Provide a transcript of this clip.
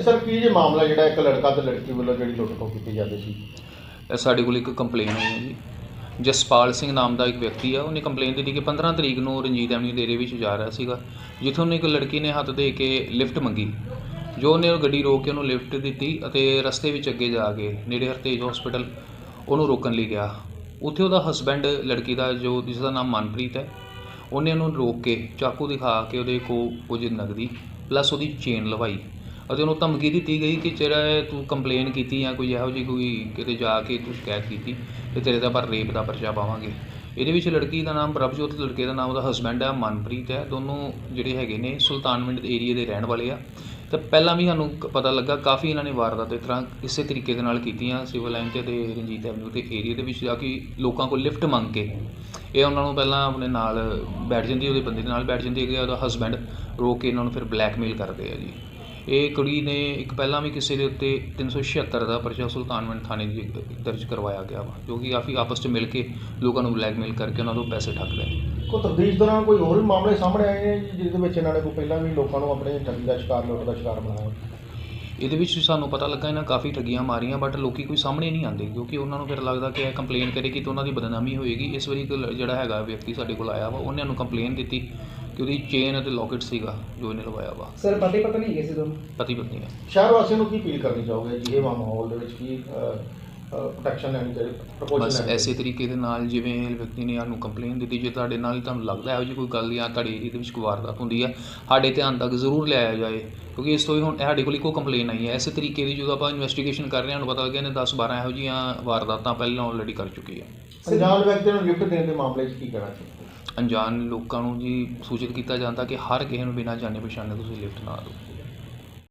Sir, ਕੀ ਜੇ ਮਾਮਲਾ ਜਿਹੜਾ ਇੱਕ ਲੜਕਾ ਤੇ ਲੜਕੀ ਵੱਲੋਂ ਜਿਹੜੀ ਲੁੱਟ ਖੋਹ ਕੀਤੀ ਜਾਂਦੀ ਸੀ? ਇਹ ਸਾਡੇ ਕੋਲ ਇੱਕ ਕੰਪਲੇਨ ਆਈ ਹੈ ਜੀ। ਜਸਪਾਲ ਸਿੰਘ ਨਾਮ ਦਾ ਇੱਕ ਵਿਅਕਤੀ ਆ, ਉਹਨੇ ਕੰਪਲੇਨ ਦਿੱਤੀ ਕਿ 15 ਤਰੀਕ ਨੂੰ ਰਣਜੀਤ ਐਵਨਿਊ ਦੇ ਏਰੀਏ ਵਿੱਚ ਜਾ ਰਿਹਾ ਸੀਗਾ, ਜਿੱਥੋਂ ਉਹਨੇ ਇੱਕ ਲੜਕੀ ਨੇ ਹੱਥ ਦੇ ਕੇ ਲਿਫਟ ਮੰਗੀ। ਜੋ ਉਹਨੇ ਉਹ ਗੱਡੀ ਰੋਕ ਕੇ ਉਹਨੂੰ ਲਿਫਟ ਦਿੱਤੀ ਅਤੇ ਰਸਤੇ ਵਿੱਚ ਅੱਗੇ ਜਾ ਕੇ ਨੇੜੇ ਹਰਤੇਜ ਹਸਪੀਟਲ ਉਹਨੂੰ ਰੋਕਣ ਲਈ ਗਿਆ। ਉੱਥੇ ਉਹਦਾ ਹਸਬੈਂਡ ਲੜਕੀ ਦਾ, ਜੋ ਜਿਸ ਦਾ ਨਾਮ ਮਨਪ੍ਰੀਤ ਹੈ, ਉਹਨੇ ਉਹਨੂੰ ਰੋਕ ਕੇ ਚਾਕੂ ਦਿਖਾ ਕੇ ਉਹਦੇ ਕੋ ਕੁਝ ਨਗਦੀ ਪਲੱਸ ਉਹਦੀ ਚੇਨ ਲਵਾਈ। ਅਤੇ ਉਹਨੂੰ ਧਮਕੀ ਦਿੱਤੀ ਗਈ ਕਿ ਜਿਹੜਾ ਤੂੰ ਕੰਪਲੇਨ ਕੀਤੀ ਜਾਂ ਕੋਈ ਇਹੋ ਜਿਹੀ ਕੋਈ ਕਿਤੇ ਜਾ ਕੇ ਤੂੰ ਸ਼ਿਕਾਇਤ ਕੀਤੀ, ਤੇ ਤੇਰੇ ਦਾ ਪਰ ਰੇਪ ਦਾ ਪਰਚਾ ਪਾਵਾਂਗੇ। ਇਹਦੇ ਵਿੱਚ ਲੜਕੀ ਦਾ ਨਾਮ ਪ੍ਰਭਜੋਤ, ਲੜਕੇ ਦਾ ਨਾਮ ਉਹਦਾ ਹਸਬੈਂਡ ਹੈ, ਮਨਪ੍ਰੀਤ ਹੈ। ਦੋਨੋਂ ਜਿਹੜੇ ਹੈਗੇ ਨੇ ਸੁਲਤਾਨਵਿੰਡ ਏਰੀਏ ਦੇ ਰਹਿਣ ਵਾਲੇ ਆ। ਤੇ ਪਹਿਲਾਂ ਵੀ ਸਾਨੂੰ ਪਤਾ ਲੱਗਾ, ਕਾਫੀ ਇਹਨਾਂ ਨੇ ਵਾਰਦਾਤ ਇਸ ਤਰ੍ਹਾਂ ਇਸੇ ਤਰੀਕੇ ਦੇ ਨਾਲ ਕੀਤੀਆਂ ਸਿਵਲ ਲਾਈਨ ਤੇ ਤੇ ਰਣਜੀਤ ਐਵਨਿਊ ਤੇ ਏਰੀਏ ਦੇ ਵਿੱਚ ਜਾ ਕੇ ਲੋਕਾਂ ਕੋਲ ਲਿਫਟ ਮੰਗ ਕੇ। ਇਹ ਉਹਨਾਂ ਨੂੰ ਪਹਿਲਾਂ ਆਪਣੇ ਨਾਲ ਬੈਠ ਜਾਂਦੀ, ਉਹਦੇ ਬੰਦੇ ਦੇ ਨਾਲ ਬੈਠ ਜਾਂਦੀ ਹੈ ਉਹਦਾ ਹਸਬੈਂਡ ਰੋਕ ਕੇ ਇਹਨਾਂ ਨੂੰ ਫਿਰ ਬਲੈਕਮੇਲ ਕਰਦੇ ਆ ਜੀ। ਇਹ ਕੁੜੀ ਨੇ ਇੱਕ ਪਹਿਲਾਂ ਵੀ ਕਿਸੇ ਦੇ ਉੱਤੇ 376 ਦਾ ਪਰਚਾ ਸੁਲਤਾਨਵਿੰਡ ਥਾਣੇ ਦੀ ਦਰਜ ਕਰਵਾਇਆ ਗਿਆ ਵਾ ਜੋ ਕਿ ਕਾਫੀ ਆਪਸ 'ਚ ਮਿਲ ਕੇ ਲੋਕਾਂ ਨੂੰ ਬਲੈਕਮੇਲ ਕਰਕੇ ਉਹਨਾਂ ਤੋਂ ਪੈਸੇ ਠੱਗਦੇ ਨੇ ਕੋਈ ਤਫਤੀਸ਼ ਦੌਰਾਨ ਕੋਈ ਹੋਰ ਵੀ ਮਾਮਲੇ ਸਾਹਮਣੇ ਆਏ ਨੇ ਜੀ, ਜਿਹਦੇ ਵਿੱਚ ਇਹਨਾਂ ਨੇ ਕੋਈ ਪਹਿਲਾਂ ਵੀ ਲੋਕਾਂ ਨੂੰ ਆਪਣੇ ਠੱਗੀ ਦਾ ਸ਼ਿਕਾਰ ਲੁੱਟ ਦਾ ਸ਼ਿਕਾਰ ਬਣਾਇਆ? ਇਹਦੇ ਵਿੱਚ ਸਾਨੂੰ ਪਤਾ ਲੱਗਾ ਇਹਨਾਂ ਕਾਫੀ ਠੱਗੀਆਂ ਮਾਰੀਆਂ ਬਟ ਲੋਕੀ ਕੋਈ ਸਾਹਮਣੇ ਨਹੀਂ ਆਉਂਦੇ ਕਿਉਂਕਿ ਉਹਨਾਂ ਨੂੰ ਫਿਰ ਲੱਗਦਾ ਕਿ ਇਹ ਕੰਪਲੇਨ ਕਰੇਗੀ ਤਾਂ ਉਹਨਾਂ ਦੀ ਬਦਨਾਮੀ ਹੋਏਗੀ। ਇਸ ਵਾਰੀ ਇੱਕ ਲ- ਜਿਹੜਾ ਹੈਗਾ ਵਿਅਕਤੀ ਸਾਡੇ ਕੋਲ ਆਇਆ ਵਾ ਉਹਨੇ ਨੂੰ ਕੰਪਲੇਨ ਦਿੱਤੀ। ਕਿ ਉਹਦੀ ਚੇਨ ਅਤੇ ਲੋਕਟ ਸੀਗਾ ਜੋ ਇਹਨੇ ਲਵਾਇਆ ਵਾ। ਸਰ ਪਤੀ ਪਤਨੀ ਹੈਗੇ ਸੀ ਦੋਨੋਂ? ਪਤੀ ਪਤਨੀ ਹੈ ਸ਼ਹਿਰ ਵਾਸੀਆਂ ਨੂੰ ਕੀ ਅਪੀਲ ਕਰਨੀ ਚਾਹੋਗੇ ਜੀ ਇਹ ਮਾਹੌਲ ਦੇ ਵਿੱਚ ਕੀ ਪ੍ਰੋਟੈਕਸ਼ਨ ਲੈਣੀ ਚਾਹੀਦੀ ਬਸ ਪ੍ਰਪੋਜ਼ਲ ਐਸੇ ਤਰੀਕੇ ਦੇ ਨਾਲ ਜਿਵੇਂ ਇਹ ਵਿਅਕਤੀ ਨੇ ਸਾਨੂੰ ਕੰਪਲੇਨ ਦਿੱਤੀ ਜੇ ਤੁਹਾਡੇ ਨਾਲ ਤੁਹਾਨੂੰ ਲੱਗਦਾ ਇਹੋ ਜਿਹੀ ਕੋਈ ਗੱਲ ਜਾਂ ਤੁਹਾਡੇ ਏਰੀਏ ਦੇ ਵਿੱਚ ਕੋਈ ਵਾਰਦਾਤ ਹੁੰਦੀ ਹੈ ਸਾਡੇ ਧਿਆਨ ਤੱਕ ਜ਼ਰੂਰ ਲਿਆਇਆ ਜਾਏ ਕਿਉਂਕਿ ਇਸ ਤੋਂ ਹੀ ਹੁਣ ਸਾਡੇ ਕੋਲ ਇੱਕੋ ਕੰਪਲੇਨ ਆਈ ਹੈ ਐਸੇ ਤਰੀਕੇ ਦੀ ਜਦੋਂ ਆਪਾਂ ਇਨਵੈਸਟੀਗੇਸ਼ਨ ਕਰ ਰਹੇ ਹਾਂ ਸਾਨੂੰ ਪਤਾ ਲੱਗਿਆ ਨੇ 10 12 ਇਹੋ ਜਿਹੀਆਂ ਵਾਰਦਾਤਾਂ ਪਹਿਲਾਂ ਆਲਰੇਡੀ ਕਰ ਚੁੱਕੀ ਹੈ ਅਣਜਾਣ ਵਿਅਕਤੀ ਨੂੰ ਗਿਫਟ ਦੇਣ ਦੇ ਮਾਮਲੇ 'ਚ ਕੀ ਕਹਿਣਾ ਚਾਹੀਦਾ ਅਣਜਾਣ ਲੋਕਾਂ ਨੂੰ ਜੀ ਸੂਚਿਤ ਕੀਤਾ ਜਾਂਦਾ ਕਿ ਹਰ ਕਿਸੇ ਨੂੰ ਬਿਨਾਂ ਜਾਣੇ ਪਛਾਣੇ ਤੁਸੀਂ ਲਿਫਟ ਨਾ ਦਿਓ।